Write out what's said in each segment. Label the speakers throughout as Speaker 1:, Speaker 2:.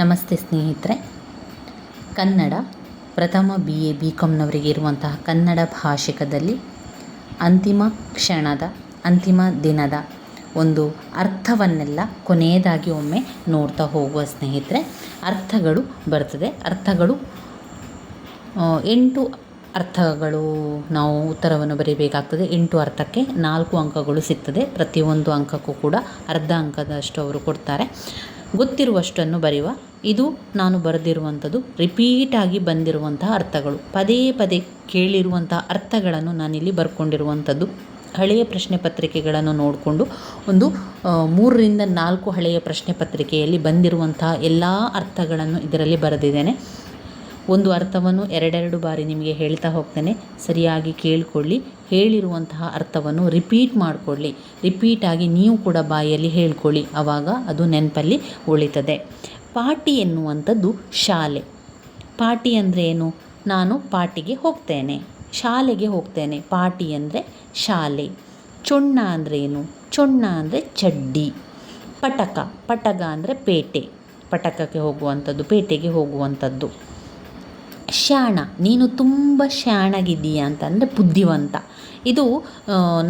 Speaker 1: ನಮಸ್ತೆ ಸ್ನೇಹಿತರೆ. ಕನ್ನಡ ಪ್ರಥಮ ಬಿ ಎ ಬಿ ಕಾಮ್ನವರಿಗೆ ಇರುವಂತಹ ಕನ್ನಡ ಭಾಷಿಕದಲ್ಲಿ ಅಂತಿಮ ಕ್ಷಣದ, ಅಂತಿಮ ದಿನದ ಒಂದು ಅರ್ಥವನ್ನೆಲ್ಲ ಕೊನೆಯದಾಗಿ ಒಮ್ಮೆ ನೋಡ್ತಾ ಹೋಗುವ ಸ್ನೇಹಿತರೆ, ಅರ್ಥಗಳು ಬರ್ತದೆ. ಅರ್ಥಗಳು ಎಂಟು ಅರ್ಥಗಳು ನಾವು ಉತ್ತರವನ್ನು ಬರೀಬೇಕಾಗ್ತದೆ. ಎಂಟು ಅರ್ಥಕ್ಕೆ ನಾಲ್ಕು ಅಂಕಗಳು ಸಿಗ್ತದೆ. ಪ್ರತಿಯೊಂದು ಅಂಕಕ್ಕೂ ಕೂಡ ಅರ್ಧ ಅಂಕದಷ್ಟು ಅವರು ಕೊಡ್ತಾರೆ. ಗೊತ್ತಿರುವಷ್ಟನ್ನು ಬರೆಯುವ. ಇದು ನಾನು ಬರೆದಿರುವಂಥದ್ದು ರಿಪೀಟಾಗಿ ಬಂದಿರುವಂತಹ ಅರ್ಥಗಳು. ಪದೇ ಪದೇ ಕೇಳಿರುವಂತಹ ಅರ್ಥಗಳನ್ನು ನಾನಿಲ್ಲಿ ಬರ್ಕೊಂಡಿರುವಂಥದ್ದು. ಹಳೆಯ ಪ್ರಶ್ನೆ ಪತ್ರಿಕೆಗಳನ್ನು ನೋಡಿಕೊಂಡು ಒಂದು ಮೂರರಿಂದ ನಾಲ್ಕು ಹಳೆಯ ಪ್ರಶ್ನೆ ಪತ್ರಿಕೆಯಲ್ಲಿ ಬಂದಿರುವಂತಹ ಎಲ್ಲ ಅರ್ಥಗಳನ್ನು ಇದರಲ್ಲಿ ಬರೆದಿದ್ದೇನೆ. ಒಂದು ಅರ್ಥವನ್ನು ಎರಡೆರಡು ಬಾರಿ ನಿಮಗೆ ಹೇಳ್ತಾ ಹೋಗ್ತೇನೆ. ಸರಿಯಾಗಿ ಕೇಳಿಕೊಳ್ಳಿ. ಹೇಳಿರುವಂತಹ ಅರ್ಥವನ್ನು ರಿಪೀಟ್ ಮಾಡಿಕೊಳ್ಳಿ. ರಿಪೀಟಾಗಿ ನೀವು ಕೂಡ ಬಾಯಲ್ಲಿ ಹೇಳ್ಕೊಳ್ಳಿ. ಆವಾಗ ಅದು ನೆನಪಲ್ಲಿ ಉಳಿತದೆ. ಪಾಟಿ ಎನ್ನುವಂಥದ್ದು ಶಾಲೆ. ಪಾಟಿ ಅಂದರೆ ಏನು? ನಾನು ಪಾಟಿಗೆ ಹೋಗ್ತೇನೆ. ಶಾಲೆಗೆ ಹೋಗ್ತೇನೆ. ಪಾಟಿ ಅಂದರೆ ಶಾಲೆ. ಚೊಣ್ಣ ಅಂದರೆ ಏನು? ಚೊಣ್ಣ ಅಂದರೆ ಚಡ್ಡಿ. ಪಟಕ. ಪಟಗ ಅಂದರೆ ಪೇಟೆ. ಪಟಕಕ್ಕೆ ಹೋಗುವಂಥದ್ದು, ಪೇಟೆಗೆ ಹೋಗುವಂಥದ್ದು. ಶಾಣ ನೀನು ತುಂಬ ಶ್ಯಾಣಗಿದ್ದೀಯ ಅಂತಂದರೆ ಬುದ್ಧಿವಂತ. ಇದು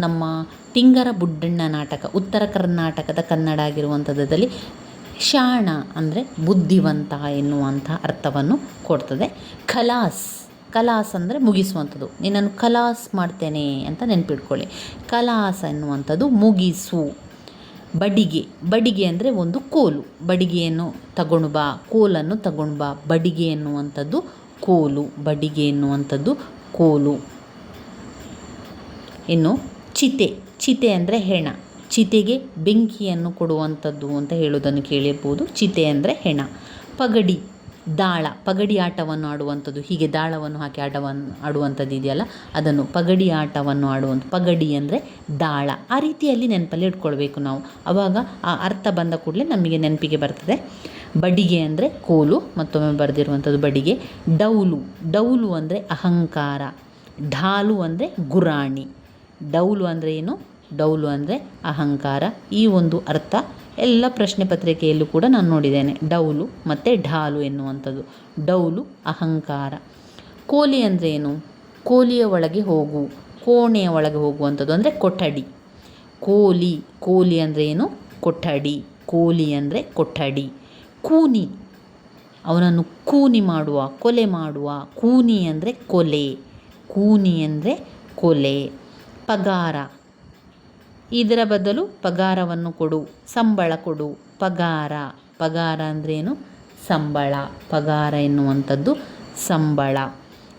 Speaker 1: ನಮ್ಮ ತಿಂಗರ ಬುಡ್ಡಣ್ಣ ನಾಟಕ, ಉತ್ತರ ಕರ್ನಾಟಕದ ಕನ್ನಡ ಆಗಿರುವಂಥದ್ದರಲ್ಲಿ ಶಾಣ ಅಂದರೆ ಬುದ್ಧಿವಂತ ಎನ್ನುವಂಥ ಅರ್ಥವನ್ನು ಕೊಡ್ತದೆ. ಖಲಾಸ್ ಕಲಾಸ್ ಅಂದರೆ ಮುಗಿಸುವಂಥದ್ದು. ನಿನ್ನನ್ನು ಕಲಾಸ್ ಮಾಡ್ತೇನೆ ಅಂತ ನೆನ್ಪಿಟ್ಕೊಳ್ಳಿ. ಕಲಾಸ್ ಎನ್ನುವಂಥದ್ದು ಮುಗಿಸು. ಬಡಿಗೆ ಬಡಿಗೆ ಅಂದರೆ ಒಂದು ಕೋಲು. ಬಡಿಗೆಯನ್ನು ತಗೊಂಡು ಬಾ, ಕೋಲನ್ನು ತಗೊಂಡು ಬಾ. ಬಡಿಗೆ ಎನ್ನುವಂಥದ್ದು ಕೋಲು, ಬಡಿಗೆ ಎನ್ನುವಂಥದ್ದು ಕೋಲು. ಇನ್ನು ಚಿತೆ ಚಿತೆ ಅಂದರೆ ಹೆಣ. ಚಿತೆಗೆ ಬೆಂಕಿಯನ್ನು ಕೊಡುವಂಥದ್ದು ಅಂತ ಹೇಳೋದನ್ನು ಕೇಳಿರ್ಬೋದು. ಚಿತೆ ಅಂದರೆ ಹೆಣ. ಪಗಡಿ. ದಾಳ, ಪಗಡಿ ಆಟವನ್ನು ಆಡುವಂಥದ್ದು. ಹೀಗೆ ದಾಳವನ್ನು ಹಾಕಿ ಆಟವನ್ನು ಆಡುವಂಥದ್ದು ಇದೆಯಲ್ಲ, ಅದನ್ನು ಪಗಡಿ ಆಟವನ್ನು ಆಡುವಂಥ ಪಗಡಿ ಅಂದರೆ ದಾಳ. ಆ ರೀತಿಯಲ್ಲಿ ನೆನಪಲ್ಲಿ ಇಟ್ಕೊಳ್ಬೇಕು ನಾವು. ಆವಾಗ ಆ ಅರ್ಥ ಬಂದ ಕೂಡಲೇ ನಮಗೆ ನೆನಪಿಗೆ ಬರ್ತದೆ. ಬಡಿಗೆ ಅಂದರೆ ಕೋಲು, ಮತ್ತೊಮ್ಮೆ ಬರೆದಿರುವಂಥದ್ದು ಬಡಿಗೆ. ಡೌಲು ಡೌಲು ಅಂದರೆ ಅಹಂಕಾರ. ಢಾಲು ಅಂದರೆ ಗುರಾಣಿ. ಡೌಲು ಅಂದರೆ ಏನು? ಡೌಲು ಅಂದರೆ ಅಹಂಕಾರ. ಈ ಒಂದು ಅರ್ಥ ಎಲ್ಲ ಪ್ರಶ್ನೆ ಪತ್ರಿಕೆಯಲ್ಲೂ ಕೂಡ ನಾನು ನೋಡಿದ್ದೇನೆ. ಡೌಲು ಮತ್ತು ಢಾಲು ಎನ್ನುವಂಥದ್ದು. ಡೌಲು, ಅಹಂಕಾರ. ಕೋಲಿ ಅಂದರೆ ಏನು? ಕೋಲಿಯ ಒಳಗೆ ಹೋಗು, ಕೋಣೆಯ ಒಳಗೆ ಹೋಗುವಂಥದ್ದು ಅಂದರೆ ಕೊಠಡಿ. ಕೋಲಿ ಕೋಲಿ ಅಂದರೆ ಏನು? ಕೊಠಡಿ. ಕೋಲಿ ಅಂದರೆ ಕೊಠಡಿ. ಕೂನಿ, ಅವನನ್ನು ಕೂನಿ ಮಾಡುವ, ಕೊಲೆ ಮಾಡುವ. ಕೂನಿ ಅಂದರೆ ಕೊಲೆ. ಕೂನಿ ಅಂದರೆ ಕೊಲೆ. ಪಗಾರ. ಇದರ ಬದಲು ಪಗಾರವನ್ನು ಕೊಡು. ಸಂಬಳ ಕೊಡು. ಪಗಾರ. ಪಗಾರ ಅಂದ್ರೇನು? ಸಂಬಳ. ಪಗಾರ ಎನ್ನುವಂಥದ್ದು ಸಂಬಳ.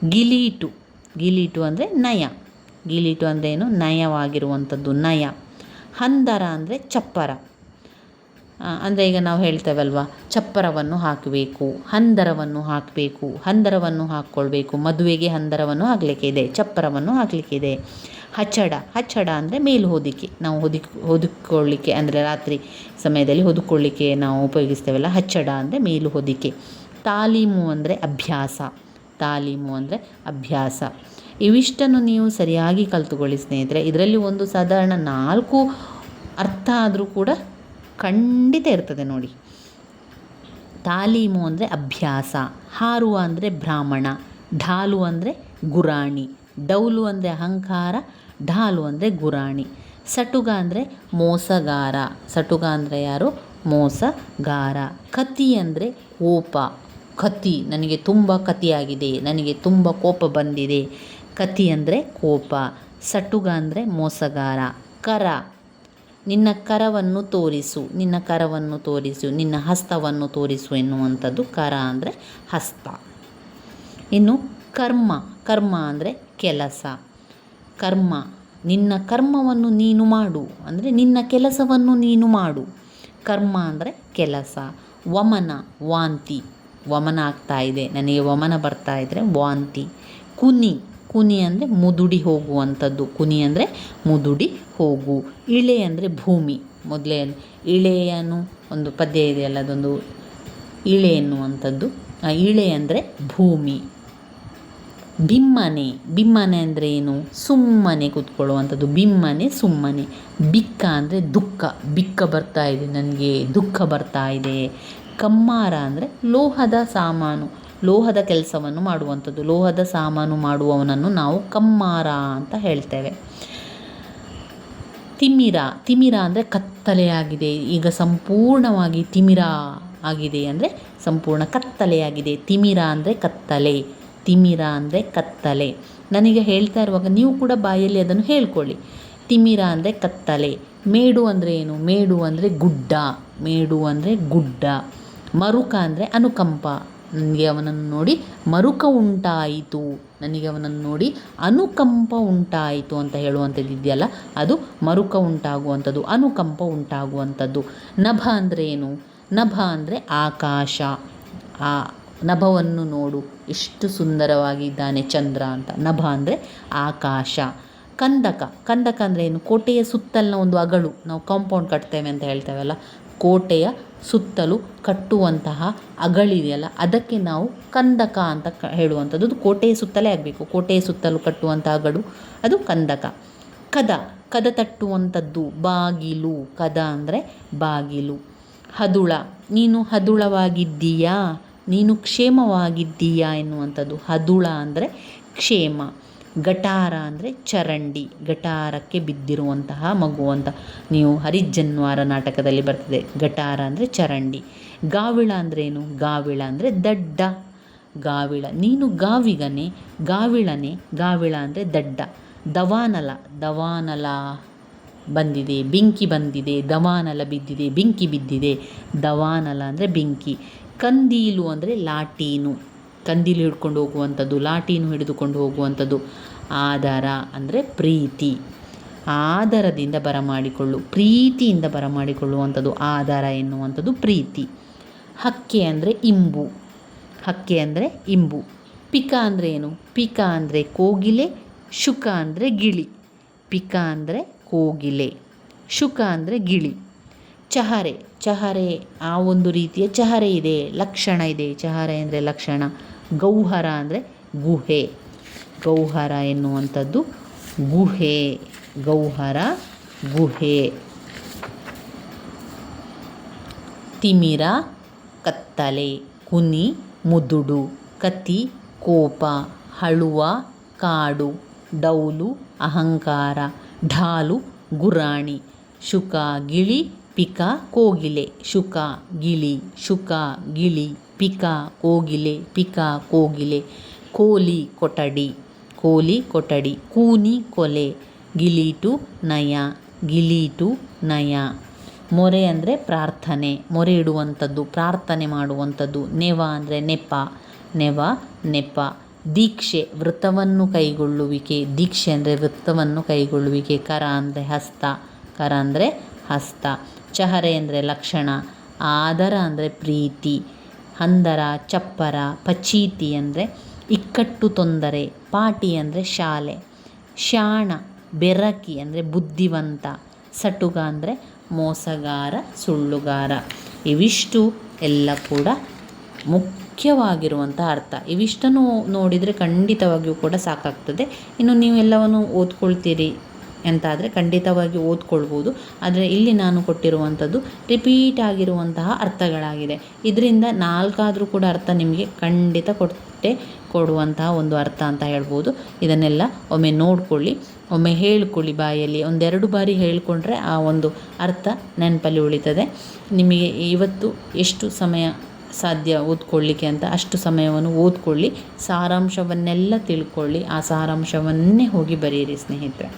Speaker 1: ಗಿಲೀಟು. ಗಿಲೀಟು ಅಂದರೆ ನಯ. ಗಿಲೀಟು ಏನು ನಯವಾಗಿರುವಂಥದ್ದು ನಯ. ಹಂದರ ಅಂದರೆ ಚಪ್ಪರ. ಅಂದರೆ ಈಗ ನಾವು ಹೇಳ್ತೇವಲ್ವ? ಚಪ್ಪರವನ್ನು ಹಾಕಬೇಕು. ಹಂದರವನ್ನು ಹಾಕಬೇಕು. ಹಂದರವನ್ನು ಹಾಕ್ಕೊಳ್ಬೇಕು. ಮದುವೆಗೆ ಹಂದರವನ್ನು ಹಾಕಲಿಕ್ಕೆ ಇದೆ ಚಪ್ಪರವನ್ನು ಹಾಕಲಿಕ್ಕಿದೆ. ಹಚ್ಚಡ ಹಚ್ಚಡ ಅಂದರೆ ಮೇಲು ಹೊದಿಕೆ. ನಾವು ಹೊದಿಕ್, ಹೊದಿಕೊಳ್ಳಿಕ್ಕೆ ಅಂದರೆ ರಾತ್ರಿ ಸಮಯದಲ್ಲಿ ಹೊದಿಕೊಳ್ಳಿಕ್ಕೆ ನಾವು ಉಪಯೋಗಿಸ್ತೇವಲ್ಲ, ಹಚ್ಚಡ ಅಂದರೆ ಮೇಲು ಹೊದಿಕೆ. ತಾಲೀಮು ಅಂದರೆ ಅಭ್ಯಾಸ, ತಾಲೀಮು ಅಂದರೆ ಅಭ್ಯಾಸ. ಇವಿಷ್ಟನ್ನು ನೀವು ಸರಿಯಾಗಿ ಕಲ್ತುಕೊಳ್ಳಿ ಸ್ನೇಹಿತರೆ. ಇದರಲ್ಲಿ ಒಂದು ಸಾಧಾರಣ ನಾಲ್ಕು ಅರ್ಥ ಆದರೂ ಕೂಡ ಖಂಡಿತ ಇರ್ತದೆ ನೋಡಿ. ತಾಲೀಮು ಅಂದರೆ ಅಭ್ಯಾಸ, ಹಾರುವ ಅಂದರೆ ಬ್ರಾಹ್ಮಣ, ಢಾಲು ಅಂದರೆ ಗುರಾಣಿ. ಡೌಲು ಅಂದರೆ ಅಹಂಕಾರ, ಢಾಲು ಅಂದರೆ ಗುರಾಣಿ. ಸಟುಗ ಅಂದರೆ ಮೋಸಗಾರ. ಸಟುಗ ಅಂದರೆ ಯಾರು? ಮೋಸಗಾರ. ಕತಿ ಅಂದರೆ ಕೋಪ ಕತಿ ನನಗೆ ತುಂಬ ಕತಿಯಾಗಿದೆ, ನನಗೆ ತುಂಬ ಕೋಪ ಬಂದಿದೆ. ಕತಿ ಅಂದರೆ ಕೋಪ. ಸಟುಗ ಅಂದರೆ ಮೋಸಗಾರ. ಕರ. ನಿನ್ನ ಕರವನ್ನು ತೋರಿಸು, ನಿನ್ನ ಕರವನ್ನು ತೋರಿಸು, ನಿನ್ನ ಹಸ್ತವನ್ನು ತೋರಿಸು ಎನ್ನುವಂಥದ್ದು ಕರ ಅಂದರೆ ಹಸ್ತ. ಇನ್ನು ಕರ್ಮ. ಕರ್ಮ ಅಂದರೆ ಕೆಲಸ, ಕರ್ಮ. ನಿನ್ನ ಕರ್ಮವನ್ನು ನೀನು ಮಾಡು. ಅಂದರೆ ನಿನ್ನ ಕೆಲಸವನ್ನು ನೀನು ಮಾಡು. ಕರ್ಮ ಅಂದರೆ ಕೆಲಸ. ವಮನ, ವಾಂತಿ. ವಮನ ಆಗ್ತಾ ಇದೆ. ನನಗೆ ವಮನ ಬರ್ತಾ ಇದ್ದರೆ ವಾಂತಿ. ಕುನಿ. ಕುನಿ ಅಂದರೆ ಮುದುಡಿ ಹೋಗುವಂಥದ್ದು. ಕುನಿ ಅಂದರೆ ಮುದುಡಿ ಹೋಗು. ಇಳೆ ಅಂದರೆ ಭೂಮಿ. ಮೊದಲೇ ಇಳೆಯನ್ನು ಒಂದು ಪದ್ಯ ಇದೆಯಲ್ಲ ಅದೊಂದು ಇಳೆ ಎನ್ನುವಂಥದ್ದು. ಇಳೆ ಅಂದರೆ ಭೂಮಿ. ಬಿಮ್ಮನೆ. ಬಿಮ್ಮನೆ ಅಂದರೆ ಏನು? ಸುಮ್ಮನೆ ಕೂತ್ಕೊಳ್ಳುವಂಥದ್ದು. ಬಿಮ್ಮನೆ, ಸುಮ್ಮನೆ. ಬಿಕ್ಕ ಅಂದರೆ ದುಃಖ. ಬಿಕ್ಕ ಬರ್ತಾ ಇದೆ ನನಗೆ, ದುಃಖ ಬರ್ತಾ ಇದೆ. ಕಮ್ಮಾರ ಅಂದರೆ ಲೋಹದ ಸಾಮಾನು. ಲೋಹದ ಕೆಲಸವನ್ನು ಮಾಡುವಂಥದ್ದು. ಲೋಹದ ಸಾಮಾನು ಮಾಡುವವನನ್ನು ನಾವು ಕಮ್ಮಾರ ಅಂತ ಹೇಳ್ತೇವೆ. ತಿಮಿರ. ತಿಮಿರ ಅಂದರೆ ಕತ್ತಲೆಯಾಗಿದೆ ಈಗ ಸಂಪೂರ್ಣವಾಗಿ ತಿಮಿರ ಆಗಿದೆ ಅಂದರೆ ಸಂಪೂರ್ಣ ಕತ್ತಲೆಯಾಗಿದೆ ತಿಮಿರ ಅಂದರೆ ಕತ್ತಲೆ. ತಿಮಿರ ಅಂದರೆ ಕತ್ತಲೆ. ನನಗೆ ಹೇಳ್ತಾ ಇರುವಾಗ ನೀವು ಕೂಡ ಬಾಯಲ್ಲಿ ಅದನ್ನು ಹೇಳ್ಕೊಳ್ಳಿ. ತಿಮಿರ ಅಂದರೆ ಕತ್ತಲೆ. ಮೇಡು ಅಂದರೆ ಏನು? ಮೇಡು ಅಂದರೆ ಗುಡ್ಡ. ಮೇಡು ಅಂದರೆ ಗುಡ್ಡ. ಮರುಕ ಅಂದರೆ ಅನುಕಂಪ. ನನಗೆ ಅವನನ್ನು ನೋಡಿ ಮರುಕ ಉಂಟಾಯಿತು. ನನಗೆ ಅವನನ್ನು ನೋಡಿ ಅನುಕಂಪ ಉಂಟಾಯಿತು ಅಂತ ಹೇಳುವಂಥದ್ದು ಇದೆಯಲ್ಲ? ಅದು ಮರುಕ ಉಂಟಾಗುವಂಥದ್ದು, ಅನುಕಂಪ ಉಂಟಾಗುವಂಥದ್ದು. ನಭ ಅಂದರೆ ಏನು? ನಭ ಅಂದರೆ ಆಕಾಶ. ಆ ನಭವನ್ನು ನೋಡು, ಎಷ್ಟು ಸುಂದರವಾಗಿದ್ದಾನೆ ಚಂದ್ರ ಅಂತ. ನಭ ಅಂದರೆ ಆಕಾಶ. ಕಂದಕ. ಕಂದಕ ಅಂದರೆ ಏನು? ಕೋಟೆಯ ಸುತ್ತಲಿನ ಒಂದು ಅಗಳು ನಾವು ಕಾಂಪೌಂಡ್ ಕಟ್ತೇವೆ ಅಂತ ಹೇಳ್ತೇವಲ್ಲ. ಕೋಟೆಯ ಸುತ್ತಲೂ ಕಟ್ಟುವಂತಹ ಅಗಳಿದೆಯಲ್ಲ, ಅದಕ್ಕೆ ನಾವು ಕಂದಕ ಅಂತ ಕ, ಹೇಳುವಂಥದ್ದು. ಕೋಟೆಯ ಸುತ್ತಲೇ ಆಗಬೇಕು. ಕೋಟೆಯ ಸುತ್ತಲೂ ಕಟ್ಟುವಂಥ ಅಗಳು ಅದು ಕಂದಕ. ಕದ. ಕದ ತಟ್ಟುವಂಥದ್ದು, ಬಾಗಿಲು. ಕದ ಅಂದರೆ ಬಾಗಿಲು. ಹದುಳ. ನೀನು ಹದುಳವಾಗಿದ್ದೀಯಾ? ನೀನು ಕ್ಷೇಮವಾಗಿದ್ದೀಯಾ ಎನ್ನುವಂಥದ್ದು. ಹದುಳ ಅಂದರೆ ಕ್ಷೇಮ, ಗಟಾರ ಅಂದರೆ ಚರಂಡಿ, ಗಟಾರಕ್ಕೆ ಬಿದ್ದಿರುವಂತಹ ಮಗು ಅಂತ ನೀವು ಹರಿಜನ್ವಾರ ನಾಟಕದಲ್ಲಿ ಬರ್ತದೆ. ಗಟಾರ ಅಂದರೆ ಚರಂಡಿ, ಗಾವಿಳ ಅಂದ್ರೇನು ಗಾವಿಳ ಅಂದರೆ ದಡ್ಡ. ಗಾವಿಳ, ನೀನು ಗಾವಿಗನೆ, ಗಾವಿಳನೆ, ಗಾವಿಳ ಅಂದರೆ ದಡ್ಡ. ದವಾನಲ ದವಾನಲ. ಬಂದಿದೆ, ಬೆಂಕಿ ಬಂದಿದೆ, ದವಾನಲ ಬಿದ್ದಿದೆ, ಬೆಂಕಿ ಬಿದ್ದಿದೆ. ದವಾನಲ ಅಂದರೆ ಬೆಂಕಿ. ಕಂದೀಲು ಅಂದರೆ ಲಾಟೀನು. ಕಂದೀಲು ಹಿಡ್ಕೊಂಡು ಹೋಗುವಂಥದ್ದು, ಲಾಟೀನು ಹಿಡಿದುಕೊಂಡು ಹೋಗುವಂಥದ್ದು. ಆಧಾರ ಅಂದರೆ ಪ್ರೀತಿ. ಆಧಾರದಿಂದ ಬರಮಾಡಿಕೊಳ್ಳು, ಪ್ರೀತಿಯಿಂದ ಬರಮಾಡಿಕೊಳ್ಳುವಂಥದ್ದು, ಆಧಾರ ಎನ್ನುವಂಥದ್ದು ಪ್ರೀತಿ. ಹಕ್ಕೆ ಅಂದರೆ ಇಂಬು. ಹಕ್ಕೆ ಅಂದರೆ ಇಂಬು. ಪಿಕ ಅಂದರೆ ಏನು? ಪಿಕ ಅಂದರೆ ಕೋಗಿಲೆ, ಶುಕ ಅಂದರೆ ಗಿಳಿ. ಪಿಕ ಅಂದರೆ ಕೋಗಿಲೆ. ಶುಕ ಅಂದರೆ ಗಿಳಿ. ಚಹರೆ. ಚಹರೆ, ಆ ಒಂದು ರೀತಿಯ ಚಹರೆ ಇದೆ. ಲಕ್ಷಣ ಇದೆ. ಚಹರೆ ಅಂದರೆ ಲಕ್ಷಣ. ಗೌಹರ ಅಂದರೆ ಗುಹೆ. ಗೌಹರ ಎನ್ನುವಂಥದ್ದು ಗುಹೆ. ಗೌಹರ ಗುಹೆ. ತಿಮಿರ, ಕತ್ತಲೆ. ಕುನಿ, ಮುದುಡು. ಕತಿ, ಕೋಪ. ಹಳುವ, ಕಾಡು. ಡೌಲು, ಅಹಂಕಾರ. ಢಾಲು, ಗುರಾಣಿ, ಶುಕ, ಗಿಳಿ, ಪಿಕ, ಕೋಗಿಲೆ. ಶುಕ, ಗಿಳಿ ಶುಕ, ಗಿಳಿ, ಪಿಕ, ಕೋಗಿಲೆ ಪಿಕ, ಕೋಗಿಲೆ. ಕೋಲಿ, ಕೊಠಡಿ. ಕೋಲಿ, ಕೊಠಡಿ. ಕೂನಿ, ಕೊಲೆ. ಗಿಲೀಟು ನಯ. ಗಿಲೀಟು ನಯ. ಮೊರೆ ಅಂದರೆ ಪ್ರಾರ್ಥನೆ. ಮೊರೆ ಇಡುವಂಥದ್ದು, ಪ್ರಾರ್ಥನೆ ಮಾಡುವಂಥದ್ದು. ನೆವ ಅಂದರೆ ನೆಪ. ನೆವ, ನೆಪ. ದೀಕ್ಷೆ ವ್ರತವನ್ನು ಕೈಗೊಳ್ಳುವಿಕೆ, ದೀಕ್ಷೆ ಅಂದರೆ ವೃತ್ತವನ್ನು ಕೈಗೊಳ್ಳುವಿಕೆ, ಕರ ಅಂದರೆ ಹಸ್ತ, ಕರ ಅಂದರೆ ಹಸ್ತ, ಚಹರೆ ಅಂದರೆ ಲಕ್ಷಣ, ಆದರ ಅಂದರೆ ಪ್ರೀತಿ, ಹಂದರ ಚಪ್ಪರ, ಪಚೀತಿ ಅಂದರೆ ಇಕ್ಕಟ್ಟು ತೊಂದರೆ, ಪಾಟಿ ಅಂದರೆ ಶಾಲೆ, ಶಾಣ, ಬೆರಕಿ ಅಂದರೆ ಬುದ್ಧಿವಂತ, ಸಟುಗ ಅಂದರೆ ಮೋಸಗಾರ, ಸುಳ್ಳುಗಾರ, ಇವಿಷ್ಟು ಎಲ್ಲ ಕೂಡ ಮುಖ್ಯವಾಗಿರುವಂಥ ಅರ್ಥ. ಇವಿಷ್ಟನ್ನು ನೋಡಿದರೆ ಖಂಡಿತವಾಗಿಯೂ ಕೂಡ ಸಾಕಾಗ್ತದೆ. ಇನ್ನು ನೀವು ಎಲ್ಲವನ್ನು ಓದ್ಕೊಳ್ತೀರಿ ಅಂತಾದರೆ ಖಂಡಿತವಾಗಿ ಓದ್ಕೊಳ್ಬೋದು. ಆದರೆ ಇಲ್ಲಿ ನಾನು ಕೊಟ್ಟಿರುವಂಥದ್ದು ರಿಪೀಟ್ ಆಗಿರುವಂತಹ ಅರ್ಥಗಳಾಗಿದೆ. ಇದರಿಂದ ನಾಲ್ಕಾದರೂ ಕೂಡ ಅರ್ಥ ನಿಮಗೆ ಖಂಡಿತ ಕೊಟ್ಟೆ ಕೊಡುವಂತಹ ಒಂದು ಅರ್ಥ ಅಂತ ಹೇಳ್ಬೋದು. ಇದನ್ನೆಲ್ಲ ಒಮ್ಮೆ ನೋಡಿಕೊಳ್ಳಿ. ಒಮ್ಮೆ ಹೇಳ್ಕೊಳ್ಳಿ ಬಾಯಲ್ಲಿ. ಒಂದೆರಡು ಬಾರಿ ಹೇಳಿಕೊಂಡ್ರೆ ಆ ಒಂದು ಅರ್ಥ ನೆನಪಲ್ಲಿ ಉಳಿತದೆ. ನಿಮಗೆ ಇವತ್ತು ಎಷ್ಟು ಸಮಯ ಸಾಧ್ಯ ಓದ್ಕೊಳ್ಳಿಕ್ಕೆ ಅಂತ ಅಷ್ಟು ಸಮಯವನ್ನು ಓದ್ಕೊಳ್ಳಿ. ಸಾರಾಂಶವನ್ನೆಲ್ಲ ತಿಳ್ಕೊಳ್ಳಿ. ಆ ಸಾರಾಂಶವನ್ನೇ ಹೋಗಿ ಬರೆಯಿರಿ ಸ್ನೇಹಿತರೆ.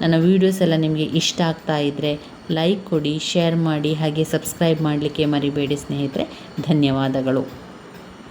Speaker 1: ನನ್ನ ವೀಡಿಯೋಸ್ ಎಲ್ಲ ನಿಮಗೆ ಇಷ್ಟ ಆಗ್ತಾ ಇದ್ದರೆ ಲೈಕ್ ಕೊಡಿ ಶೇರ್ ಮಾಡಿ, ಹಾಗೆ ಸಬ್ಸ್ಕ್ರೈಬ್ ಮಾಡಲಿಕ್ಕೆ ಮರಿಬೇಡಿ ಸ್ನೇಹಿತರೆ. ಧನ್ಯವಾದಗಳು.